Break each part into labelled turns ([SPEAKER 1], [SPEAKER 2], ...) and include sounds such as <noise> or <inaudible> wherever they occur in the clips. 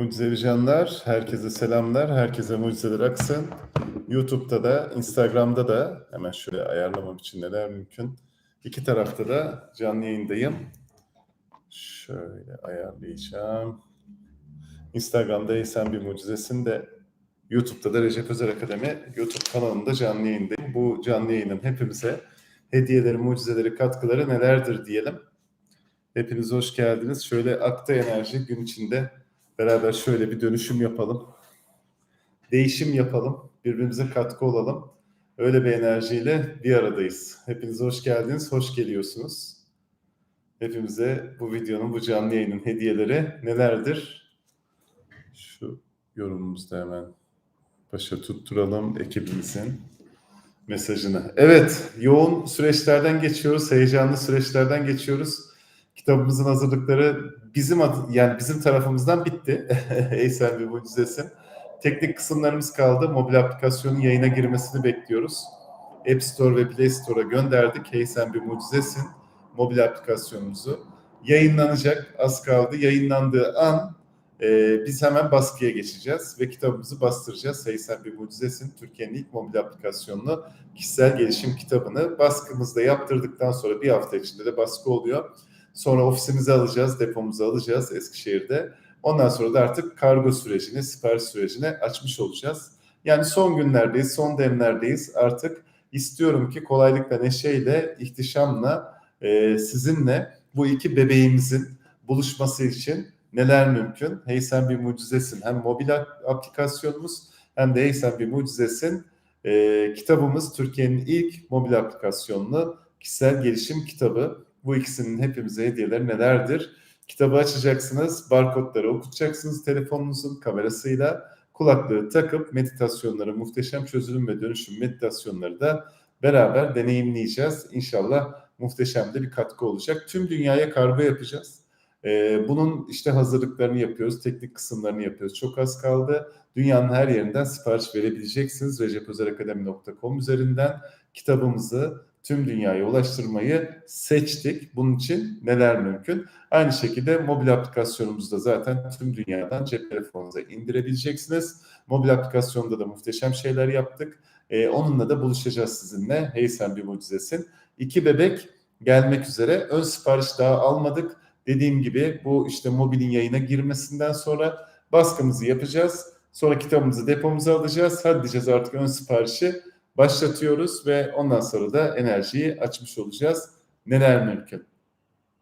[SPEAKER 1] Mucizeli canlar, herkese selamlar, herkese mucizeler aksın. YouTube'da da, Instagram'da da hemen şöyle ayarlamam için neler mümkün. İki tarafta da canlı yayındayım. Şöyle ayarlayacağım. Instagram'da Ey Sen Bir Mucizesin de YouTube'da da Recep Özer Akademi YouTube kanalında canlı yayındayım. Bu canlı yayının hepimize hediyeleri, mucizeleri, katkıları nelerdir diyelim. Hepiniz hoş geldiniz. Şöyle akta enerji gün içinde beraber şöyle bir dönüşüm yapalım. Değişim yapalım. Birbirimize katkı olalım. Öyle bir enerjiyle bir aradayız. Hepiniz hoş geldiniz, hoş geliyorsunuz. Hepimize bu videonun, bu canlı yayının hediyeleri nelerdir? Şu yorumumuzda hemen başa tutturalım ekibimizin mesajını. Evet, yoğun süreçlerden geçiyoruz, heyecanlı süreçlerden geçiyoruz. Kitabımızın hazırlıkları bizim yani bizim tarafımızdan bitti. Ey sen bir mucizesin. Teknik kısımlarımız kaldı. Mobil aplikasyonun yayına girmesini bekliyoruz. App Store ve Play Store'a gönderdik. Hey sen bir mucizesin. Mobil aplikasyonumuzu. Yayınlanacak. Az kaldı. Yayınlandığı an e, biz hemen baskıya geçeceğiz ve kitabımızı bastıracağız. Hey sen bir mucizesin. Türkiye'nin ilk mobil aplikasyonlu kişisel gelişim kitabını baskımızda yaptırdıktan sonra bir hafta içinde de baskı oluyor. Sonra ofisimizi alacağız, depomuzu alacağız Eskişehir'de. Ondan sonra da artık kargo sürecini, sipariş sürecini açmış olacağız. Yani son günlerdeyiz, son demlerdeyiz. Artık istiyorum ki kolaylıkla, neşeyle, ihtişamla, e, sizinle bu iki bebeğimizin buluşması için neler mümkün? Hey sen bir mucizesin. Hem mobil aplikasyonumuz hem de Hey sen bir mucizesin. E, kitabımız Türkiye'nin ilk mobil aplikasyonlu kişisel gelişim kitabı. Bu ikisinin hepimize hediyeleri nelerdir? Kitabı açacaksınız, barkodları okutacaksınız telefonunuzun kamerasıyla. Kulaklığı takıp meditasyonları, muhteşem çözülüm ve dönüşüm meditasyonları da beraber deneyimleyeceğiz. İnşallah muhteşem de bir katkı olacak. Tüm dünyaya kargo yapacağız. Ee, bunun işte hazırlıklarını yapıyoruz, teknik kısımlarını yapıyoruz. Çok az kaldı. Dünyanın her yerinden sipariş verebileceksiniz. recepözerakademi.com üzerinden kitabımızı tüm dünyaya ulaştırmayı seçtik. Bunun için neler mümkün? Aynı şekilde mobil aplikasyonumuzda zaten tüm dünyadan cep telefonunuza indirebileceksiniz. Mobil aplikasyonda da muhteşem şeyler yaptık. Ee, onunla da buluşacağız sizinle. Hey sen bir mucizesin. İki bebek gelmek üzere. Ön sipariş daha almadık. Dediğim gibi bu işte mobilin yayına girmesinden sonra baskımızı yapacağız. Sonra kitabımızı depomuza alacağız. Hadi diyeceğiz artık ön siparişi başlatıyoruz ve ondan sonra da enerjiyi açmış olacağız. Neler mümkün?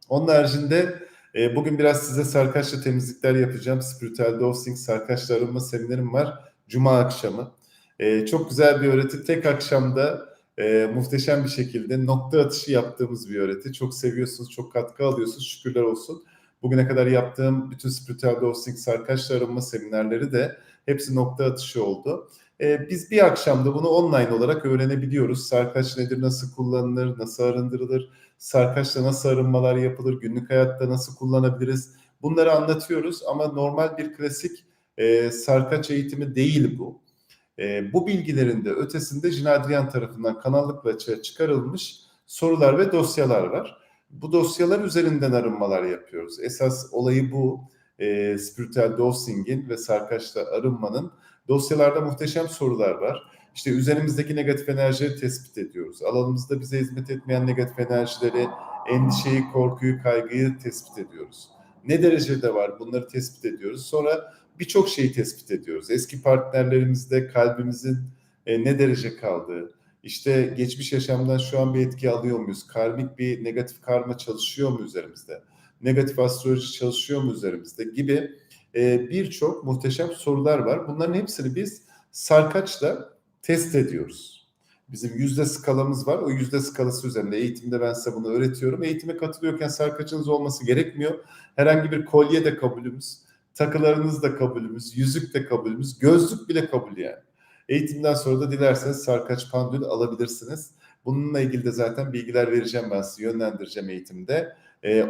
[SPEAKER 1] Onun haricinde e, bugün biraz size sarkaçla temizlikler yapacağım. Spiritual Dosing sarkaçla seminerim var. Cuma akşamı. E, çok güzel bir öğreti. Tek akşamda e, muhteşem bir şekilde nokta atışı yaptığımız bir öğreti. Çok seviyorsunuz, çok katkı alıyorsunuz. Şükürler olsun. Bugüne kadar yaptığım bütün Spiritual Dosing sarkaçla seminerleri de hepsi nokta atışı oldu. Ee, biz bir akşamda bunu online olarak öğrenebiliyoruz. Sarkaç nedir, nasıl kullanılır, nasıl arındırılır, sarkaçla nasıl arınmalar yapılır, günlük hayatta nasıl kullanabiliriz. Bunları anlatıyoruz ama normal bir klasik e, sarkaç eğitimi değil bu. E, bu bilgilerin de ötesinde Jin Adrian tarafından kanallıkla çıkarılmış sorular ve dosyalar var. Bu dosyalar üzerinden arınmalar yapıyoruz. Esas olayı bu. E, spiritüel dosingin ve sarkaçla arınmanın Dosyalarda muhteşem sorular var. İşte üzerimizdeki negatif enerjileri tespit ediyoruz. Alanımızda bize hizmet etmeyen negatif enerjileri, endişeyi, korkuyu, kaygıyı tespit ediyoruz. Ne derecede var bunları tespit ediyoruz. Sonra birçok şeyi tespit ediyoruz. Eski partnerlerimizde kalbimizin e, ne derece kaldığı, işte geçmiş yaşamdan şu an bir etki alıyor muyuz? Karmik bir negatif karma çalışıyor mu üzerimizde? Negatif astroloji çalışıyor mu üzerimizde? Gibi e, birçok muhteşem sorular var. Bunların hepsini biz sarkaçla test ediyoruz. Bizim yüzde skalamız var. O yüzde skalası üzerinde eğitimde ben size bunu öğretiyorum. Eğitime katılıyorken sarkaçınız olması gerekmiyor. Herhangi bir kolye de kabulümüz, takılarınız da kabulümüz, yüzük de kabulümüz, gözlük bile kabul yani. Eğitimden sonra da dilerseniz sarkaç pandül alabilirsiniz. Bununla ilgili de zaten bilgiler vereceğim ben size yönlendireceğim eğitimde.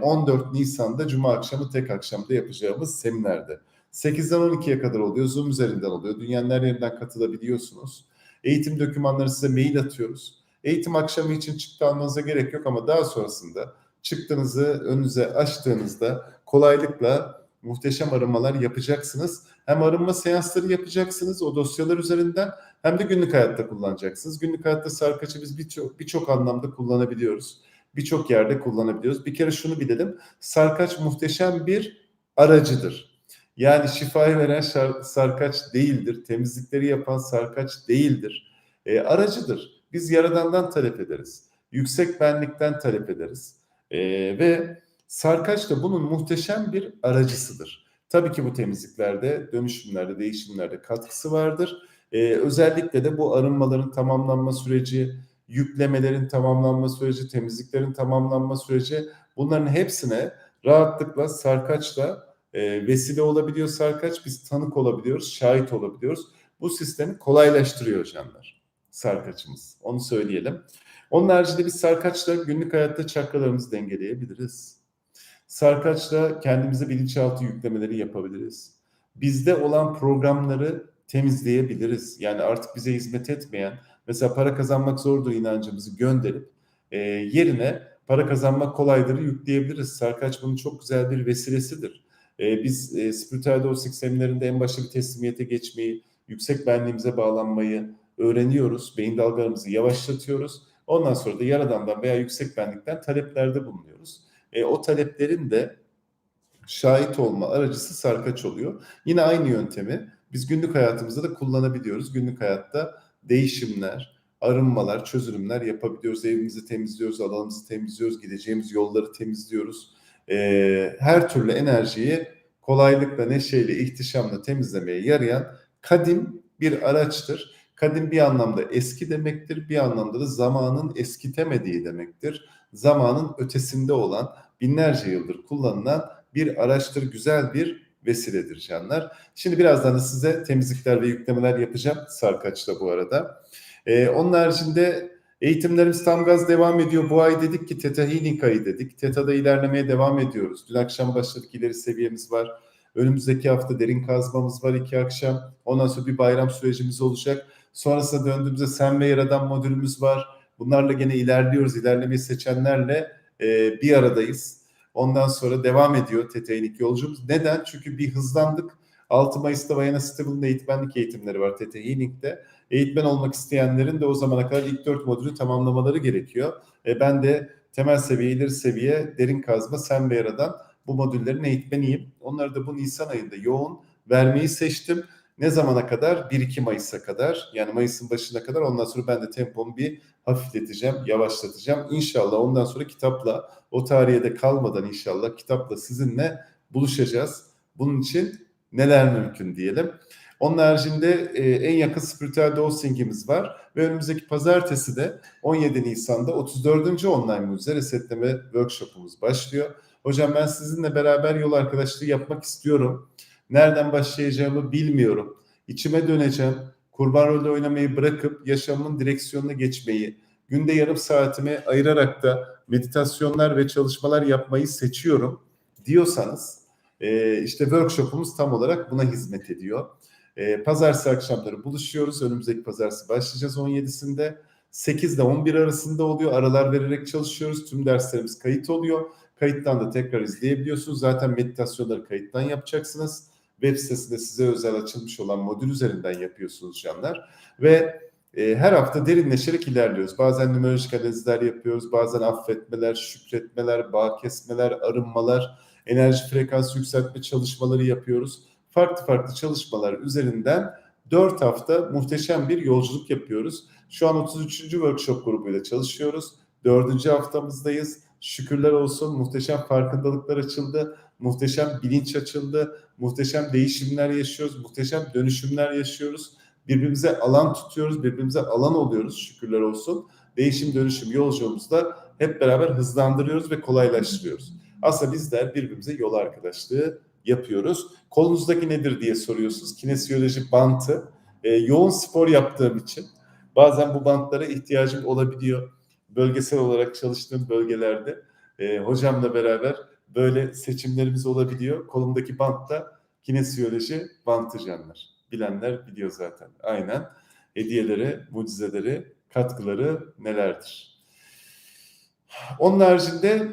[SPEAKER 1] 14 ee, Nisan'da Cuma akşamı tek akşamda yapacağımız seminerde. 8'den 12'ye kadar oluyor. Zoom üzerinden oluyor. Dünyanın her yerinden katılabiliyorsunuz. Eğitim dokümanları size mail atıyoruz. Eğitim akşamı için çıktı almanıza gerek yok ama daha sonrasında çıktığınızı önünüze açtığınızda kolaylıkla muhteşem arınmalar yapacaksınız. Hem arınma seansları yapacaksınız o dosyalar üzerinden hem de günlük hayatta kullanacaksınız. Günlük hayatta sarkaçı biz birçok birçok anlamda kullanabiliyoruz. Birçok yerde kullanabiliyoruz. Bir kere şunu bilelim. Sarkaç muhteşem bir aracıdır. Yani şifayı veren sarkaç değildir. Temizlikleri yapan sarkaç değildir. E, aracıdır. Biz yaradandan talep ederiz. Yüksek benlikten talep ederiz. E, ve sarkaç da bunun muhteşem bir aracısıdır. Tabii ki bu temizliklerde, dönüşümlerde, değişimlerde katkısı vardır. E, özellikle de bu arınmaların tamamlanma süreci, yüklemelerin tamamlanma süreci, temizliklerin tamamlanma süreci bunların hepsine rahatlıkla sarkaçla e, vesile olabiliyor sarkaç. Biz tanık olabiliyoruz, şahit olabiliyoruz. Bu sistemi kolaylaştırıyor canlar sarkaçımız. Onu söyleyelim. Onun haricinde biz sarkaçla günlük hayatta çakralarımızı dengeleyebiliriz. Sarkaçla kendimize bilinçaltı yüklemeleri yapabiliriz. Bizde olan programları temizleyebiliriz. Yani artık bize hizmet etmeyen, mesela para kazanmak zordur inancımızı gönderip e, yerine para kazanmak kolaydır yükleyebiliriz. Sarkaç bunun çok güzel bir vesilesidir. E, biz e, spiritüel dostluk seminerinde en başta bir teslimiyete geçmeyi, yüksek benliğimize bağlanmayı öğreniyoruz. Beyin dalgalarımızı yavaşlatıyoruz. Ondan sonra da yaradandan veya yüksek benlikten taleplerde bulunuyoruz. E, o taleplerin de şahit olma aracısı sarkaç oluyor. Yine aynı yöntemi biz günlük hayatımızda da kullanabiliyoruz. Günlük hayatta değişimler, arınmalar, çözülümler yapabiliyoruz. Evimizi temizliyoruz, alanımızı temizliyoruz, gideceğimiz yolları temizliyoruz. Ee, her türlü enerjiyi kolaylıkla, neşeyle, ihtişamla temizlemeye yarayan kadim bir araçtır. Kadim bir anlamda eski demektir, bir anlamda da zamanın eskitemediği demektir. Zamanın ötesinde olan, binlerce yıldır kullanılan bir araçtır, güzel bir vesiledir canlar. Şimdi birazdan da size temizlikler ve yüklemeler yapacağım sarkaçla bu arada. Ee, onun haricinde eğitimlerimiz tam gaz devam ediyor. Bu ay dedik ki Theta Healing ayı dedik. Theta'da ilerlemeye devam ediyoruz. Dün akşam başladık ileri seviyemiz var. Önümüzdeki hafta derin kazmamız var iki akşam. Ondan sonra bir bayram sürecimiz olacak. Sonrasında döndüğümüzde sen ve yaradan modülümüz var. Bunlarla gene ilerliyoruz. İlerlemeyi seçenlerle e, bir aradayız. Ondan sonra devam ediyor TT'lik yolculuğumuz. Neden? Çünkü bir hızlandık. 6 Mayıs'ta Vayana Stable'ın eğitmenlik eğitimleri var TT Healing'de. Eğitmen olmak isteyenlerin de o zamana kadar ilk 4 modülü tamamlamaları gerekiyor. E, ben de temel seviye, ileri seviye, derin kazma, sen ve yaradan bu modüllerin eğitmeniyim. Onları da bu Nisan ayında yoğun vermeyi seçtim. Ne zamana kadar? 1-2 Mayıs'a kadar. Yani Mayıs'ın başına kadar. Ondan sonra ben de tempomu bir hafifleteceğim, yavaşlatacağım. İnşallah ondan sonra kitapla o tarihe de kalmadan inşallah kitapla sizinle buluşacağız. Bunun için neler mümkün diyelim. Onun haricinde e, en yakın spiritüel dosingimiz var ve önümüzdeki pazartesi de 17 Nisan'da 34. online mucize resetleme workshopumuz başlıyor. Hocam ben sizinle beraber yol arkadaşlığı yapmak istiyorum. Nereden başlayacağımı bilmiyorum. İçime döneceğim. Kurban rolü oynamayı bırakıp yaşamın direksiyonuna geçmeyi, günde yarım saatimi ayırarak da meditasyonlar ve çalışmalar yapmayı seçiyorum diyorsanız e, işte workshopumuz tam olarak buna hizmet ediyor. E, pazartesi akşamları buluşuyoruz. Önümüzdeki pazartesi başlayacağız 17'sinde. 8 ile 11 arasında oluyor. Aralar vererek çalışıyoruz. Tüm derslerimiz kayıt oluyor. Kayıttan da tekrar izleyebiliyorsunuz. Zaten meditasyonları kayıttan yapacaksınız. Web sitesinde size özel açılmış olan modül üzerinden yapıyorsunuz canlar. Ve e, her hafta derinleşerek ilerliyoruz. Bazen numerolojik analizler yapıyoruz. Bazen affetmeler, şükretmeler, bağ kesmeler, arınmalar, enerji frekans yükseltme çalışmaları yapıyoruz. Farklı farklı çalışmalar üzerinden 4 hafta muhteşem bir yolculuk yapıyoruz. Şu an 33. workshop grubuyla çalışıyoruz. 4. haftamızdayız. Şükürler olsun muhteşem farkındalıklar açıldı. Muhteşem bilinç açıldı. Muhteşem değişimler yaşıyoruz. Muhteşem dönüşümler yaşıyoruz. Birbirimize alan tutuyoruz. Birbirimize alan oluyoruz şükürler olsun. Değişim dönüşüm yolculuğumuzda hep beraber hızlandırıyoruz ve kolaylaştırıyoruz. Aslında bizler birbirimize yol arkadaşlığı yapıyoruz. Kolunuzdaki nedir diye soruyorsunuz. Kinesiyoloji bantı. E, yoğun spor yaptığım için bazen bu bantlara ihtiyacım olabiliyor. Bölgesel olarak çalıştığım bölgelerde e, hocamla beraber böyle seçimlerimiz olabiliyor. Kolumdaki bantta kinesiyoloji bantı canlar. Bilenler biliyor zaten. Aynen. Hediyeleri, mucizeleri, katkıları nelerdir? Onun haricinde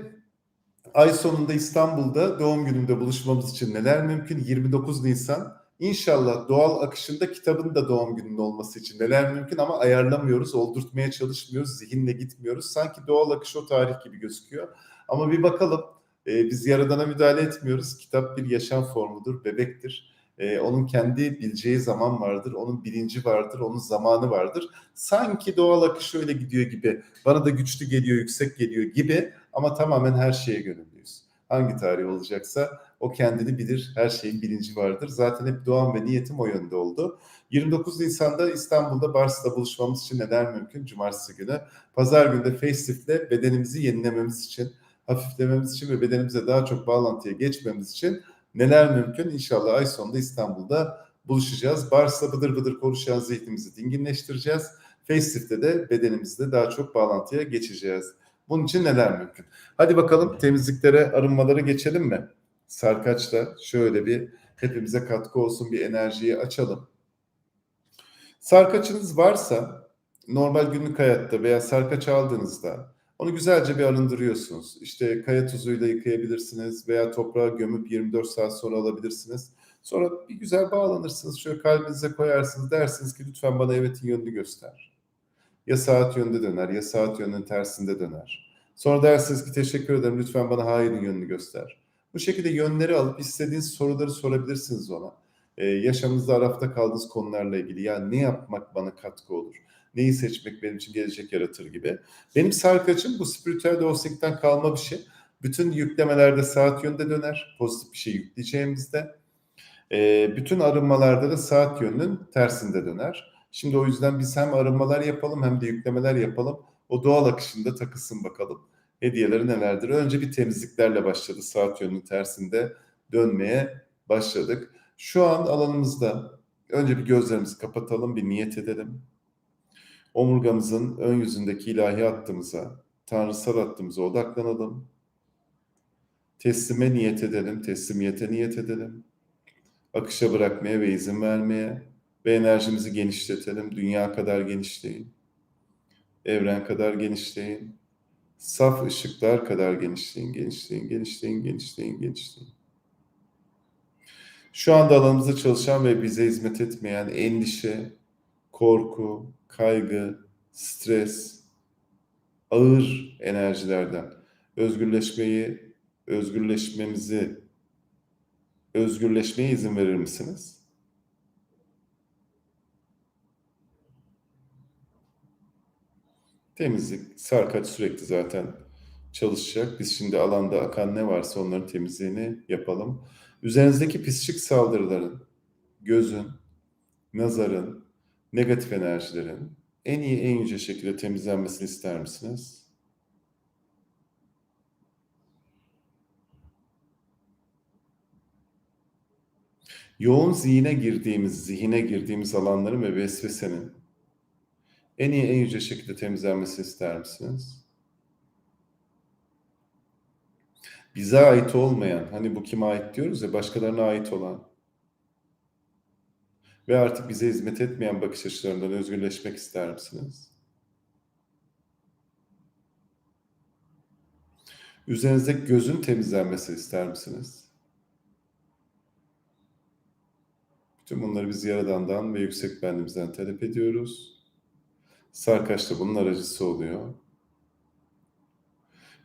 [SPEAKER 1] ay sonunda İstanbul'da doğum günümde buluşmamız için neler mümkün? 29 Nisan. İnşallah doğal akışında kitabın da doğum gününün olması için neler mümkün ama ayarlamıyoruz, oldurtmaya çalışmıyoruz, zihinle gitmiyoruz. Sanki doğal akış o tarih gibi gözüküyor. Ama bir bakalım, ee, biz yaradana müdahale etmiyoruz. Kitap bir yaşam formudur, bebektir. Ee, onun kendi bileceği zaman vardır, onun bilinci vardır, onun zamanı vardır. Sanki doğal akış öyle gidiyor gibi, bana da güçlü geliyor, yüksek geliyor gibi ama tamamen her şeye gönüllüyüz. Hangi tarih olacaksa o kendini bilir, her şeyin bilinci vardır. Zaten hep doğan ve niyetim o yönde oldu. 29 Nisan'da İstanbul'da Bars'ta buluşmamız için neler mümkün? Cumartesi günü. Pazar günü de Facelif'le bedenimizi yenilememiz için, hafiflememiz için ve bedenimize daha çok bağlantıya geçmemiz için neler mümkün? İnşallah ay sonunda İstanbul'da buluşacağız. Bars'la bıdır bıdır konuşan zihnimizi dinginleştireceğiz. Facelif'te de bedenimizle daha çok bağlantıya geçeceğiz. Bunun için neler mümkün? Hadi bakalım temizliklere, arınmalara geçelim mi? Sarkaç'la şöyle bir hepimize katkı olsun bir enerjiyi açalım. Sarkaçınız varsa normal günlük hayatta veya sarkaç aldığınızda onu güzelce bir arındırıyorsunuz. İşte kaya tuzuyla yıkayabilirsiniz veya toprağa gömüp 24 saat sonra alabilirsiniz. Sonra bir güzel bağlanırsınız. Şöyle kalbinize koyarsınız. Dersiniz ki lütfen bana evetin yönünü göster. Ya saat yönünde döner ya saat yönünün tersinde döner. Sonra dersiniz ki teşekkür ederim lütfen bana hayırın yönünü göster. Bu şekilde yönleri alıp istediğiniz soruları sorabilirsiniz ona. Ee, yaşamınızda arafta kaldığınız konularla ilgili. Yani ne yapmak bana katkı olur? Neyi seçmek benim için gelecek yaratır gibi. Benim sarkaçım bu spiritüel dostluktan kalma bir şey. Bütün yüklemelerde saat yönde döner. Pozitif bir şey yükleyeceğimizde. Ee, bütün arınmalarda da saat yönünün tersinde döner. Şimdi o yüzden biz hem arınmalar yapalım hem de yüklemeler yapalım. O doğal akışında takılsın bakalım. Hediyeleri nelerdir? Önce bir temizliklerle başladı. Saat yönünün tersinde dönmeye başladık. Şu an alanımızda önce bir gözlerimizi kapatalım, bir niyet edelim. Omurgamızın ön yüzündeki ilahi hattımıza, tanrısal hattımıza odaklanalım. Teslime niyet edelim, teslimiyete niyet edelim. Akışa bırakmaya ve izin vermeye ve enerjimizi genişletelim. Dünya kadar genişleyin. Evren kadar genişleyin. Saf ışıklar kadar genişleyin, genişleyin, genişleyin, genişleyin, genişleyin. Şu anda alanımızda çalışan ve bize hizmet etmeyen endişe, korku, kaygı, stres, ağır enerjilerden özgürleşmeyi, özgürleşmemizi, özgürleşmeye izin verir misiniz? Temizlik, sarkaç sürekli zaten çalışacak. Biz şimdi alanda akan ne varsa onların temizliğini yapalım. Üzerinizdeki psikik saldırıların, gözün, nazarın, negatif enerjilerin en iyi, en yüce şekilde temizlenmesini ister misiniz? Yoğun zihine girdiğimiz, zihine girdiğimiz alanların ve vesvesenin en iyi, en yüce şekilde temizlenmesini ister misiniz? Bize ait olmayan, hani bu kime ait diyoruz ya, başkalarına ait olan ve artık bize hizmet etmeyen bakış açılarından özgürleşmek ister misiniz? Üzerinizdeki gözün temizlenmesini ister misiniz? Bütün bunları biz Yaradan'dan ve yüksek benliğimizden talep ediyoruz. Sarkaç da bunun aracısı oluyor.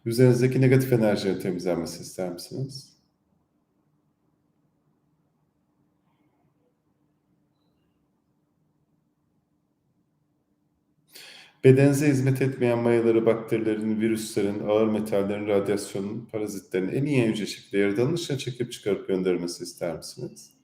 [SPEAKER 1] Üzerinizdeki negatif enerjilerin temizlenmesini ister misiniz? Bedeninize hizmet etmeyen mayaları, bakterilerin, virüslerin, ağır metallerin, radyasyonun, parazitlerin en iyi en yüce şekilde yaradanın çekip çıkarıp göndermesi ister misiniz?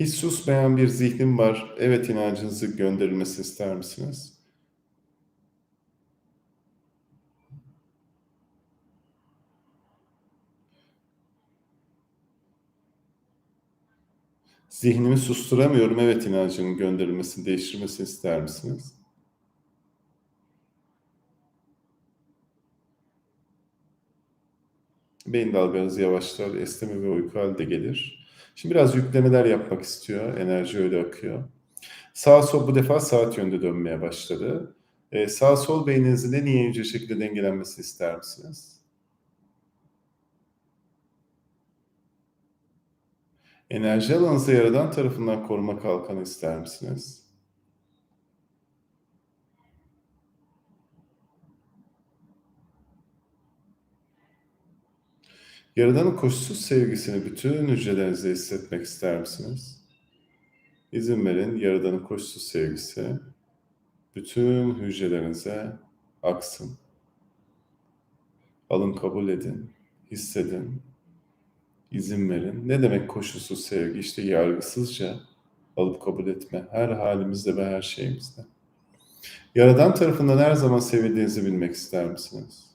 [SPEAKER 1] Hiç susmayan bir zihnim var. Evet inancınızı gönderilmesi ister misiniz? Zihnimi susturamıyorum. Evet inancının gönderilmesini, değiştirmesini ister misiniz? Beyin dalganız yavaşlar, esneme ve uyku hali de gelir. Şimdi biraz yüklemeler yapmak istiyor. Enerji öyle akıyor. Sağ sol bu defa saat yönde dönmeye başladı. Ee, sağ sol beyninizin en iyi ince şekilde dengelenmesini ister misiniz? Enerji alanınızı yaradan tarafından koruma kalkanı ister misiniz? Yaradanın koşulsuz sevgisini bütün hücrelerinizde hissetmek ister misiniz? İzin verin Yaradanın koşulsuz sevgisi bütün hücrelerinize aksın. Alın kabul edin, hissedin, izin verin. Ne demek koşulsuz sevgi? İşte yargısızca alıp kabul etme her halimizde ve her şeyimizde. Yaradan tarafından her zaman sevildiğinizi bilmek ister misiniz?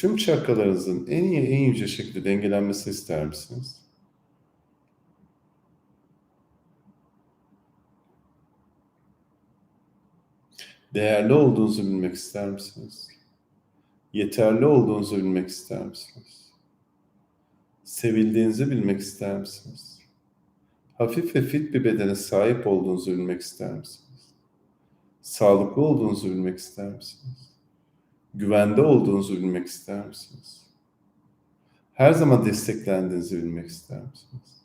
[SPEAKER 1] Tüm çakralarınızın en iyi, en yüce şekilde dengelenmesini ister misiniz? Değerli olduğunuzu bilmek ister misiniz? Yeterli olduğunuzu bilmek ister misiniz? Sevildiğinizi bilmek ister misiniz? Hafif ve fit bir bedene sahip olduğunuzu bilmek ister misiniz? Sağlıklı olduğunuzu bilmek ister misiniz? Güvende olduğunuzu bilmek ister misiniz? Her zaman desteklendiğinizi bilmek ister misiniz?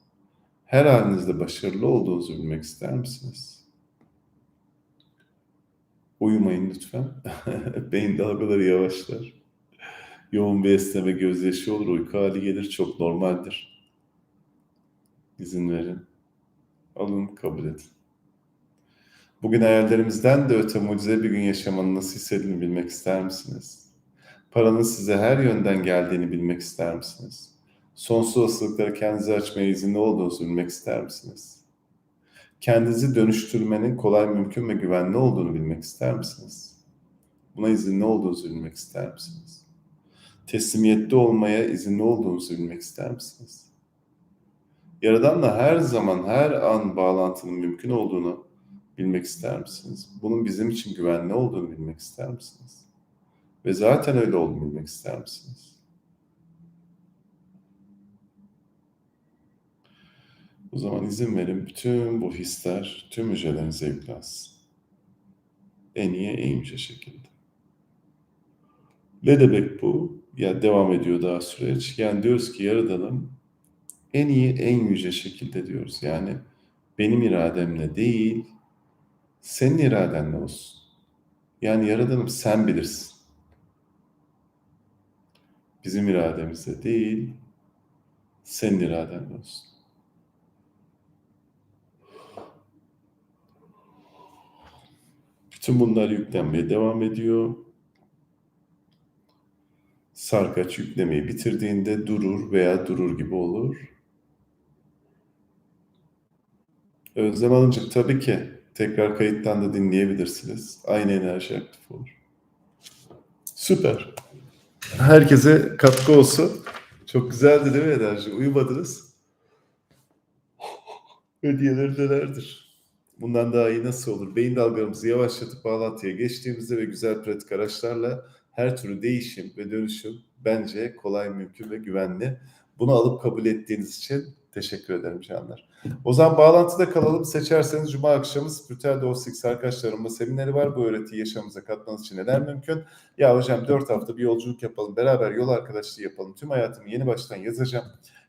[SPEAKER 1] Her halinizde başarılı olduğunuzu bilmek ister misiniz? Uyumayın lütfen. <laughs> Beyin dalgaları yavaşlar. Yoğun bir esneme gözyaşı olur, uyku hali gelir. Çok normaldir. İzin verin. Alın, kabul edin. Bugün hayallerimizden de öte mucize bir gün yaşamanın nasıl hissedildiğini bilmek ister misiniz? Paranın size her yönden geldiğini bilmek ister misiniz? Sonsuz olasılıklara kendinizi açmaya izinli olduğunuzu bilmek ister misiniz? Kendinizi dönüştürmenin kolay, mümkün ve güvenli olduğunu bilmek ister misiniz? Buna izinli olduğunuzu bilmek ister misiniz? Teslimiyette olmaya izinli olduğunuzu bilmek ister misiniz? Yaradanla her zaman, her an bağlantının mümkün olduğunu bilmek ister misiniz? Bunun bizim için güvenli olduğunu bilmek ister misiniz? Ve zaten öyle olduğunu bilmek ister misiniz? O zaman izin verin bütün bu hisler tüm hücrelerinize yüklensin. En iyi, en yüce şekilde. Ne demek bu? Ya devam ediyor daha süreç. Yani diyoruz ki Yaradan'ım en iyi, en yüce şekilde diyoruz. Yani benim irademle değil, senin iradenle olsun. Yani Yaradan'ım sen bilirsin. Bizim irademizde değil, senin iradenle olsun. Bütün bunlar yüklenmeye devam ediyor. Sarkaç yüklemeyi bitirdiğinde durur veya durur gibi olur. Özlem Hanımcık tabii ki tekrar kayıttan da dinleyebilirsiniz. Aynı enerji aktif olur. Süper. Herkese katkı olsun. Çok güzeldi değil mi enerji? Uyumadınız. <laughs> Hediyeler nelerdir? Bundan daha iyi nasıl olur? Beyin dalgalarımızı yavaşlatıp bağlantıya geçtiğimizde ve güzel pratik araçlarla her türlü değişim ve dönüşüm bence kolay, mümkün ve güvenli. Bunu alıp kabul ettiğiniz için teşekkür ederim canlar. O zaman bağlantıda kalalım. Seçerseniz Cuma akşamı Spiritüel Dostix arkadaşlarımla semineri var. Bu öğretiyi yaşamımıza katmanız için neler mümkün? Ya hocam 4 hafta bir yolculuk yapalım. Beraber yol arkadaşlığı yapalım. Tüm hayatımı yeni baştan yazacağım.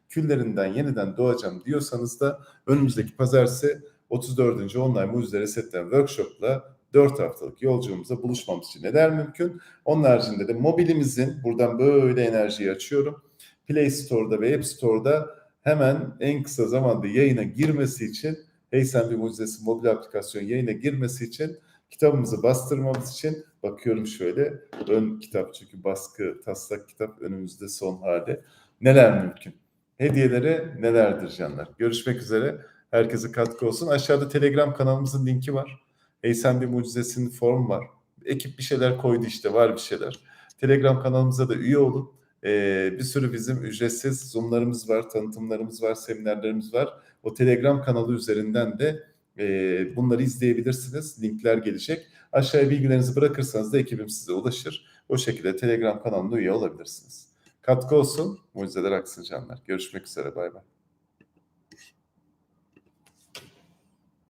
[SPEAKER 1] Küllerinden yeniden doğacağım diyorsanız da önümüzdeki pazartesi 34. Online Mucize Resetler Workshop'la 4 haftalık yolculuğumuza buluşmamız için neler mümkün? Onun haricinde de mobilimizin buradan böyle enerjiyi açıyorum. Play Store'da ve App Store'da hemen en kısa zamanda yayına girmesi için Hey Sen Bir Mucizesi mobil aplikasyon yayına girmesi için kitabımızı bastırmamız için bakıyorum şöyle ön kitap çünkü baskı taslak kitap önümüzde son hali. Neler mümkün? Hediyeleri nelerdir canlar? Görüşmek üzere. Herkese katkı olsun. Aşağıda Telegram kanalımızın linki var. Hey Sen Bir Mucizesi'nin form var. Ekip bir şeyler koydu işte var bir şeyler. Telegram kanalımıza da üye olun. Ee, bir sürü bizim ücretsiz zoomlarımız var, tanıtımlarımız var, seminerlerimiz var. O Telegram kanalı üzerinden de e, bunları izleyebilirsiniz. Linkler gelecek. Aşağıya bilgilerinizi bırakırsanız da ekibim size ulaşır. O şekilde Telegram kanalına üye olabilirsiniz. katkı olsun. Mucizeler aksın canlar. Görüşmek üzere. Bay bay.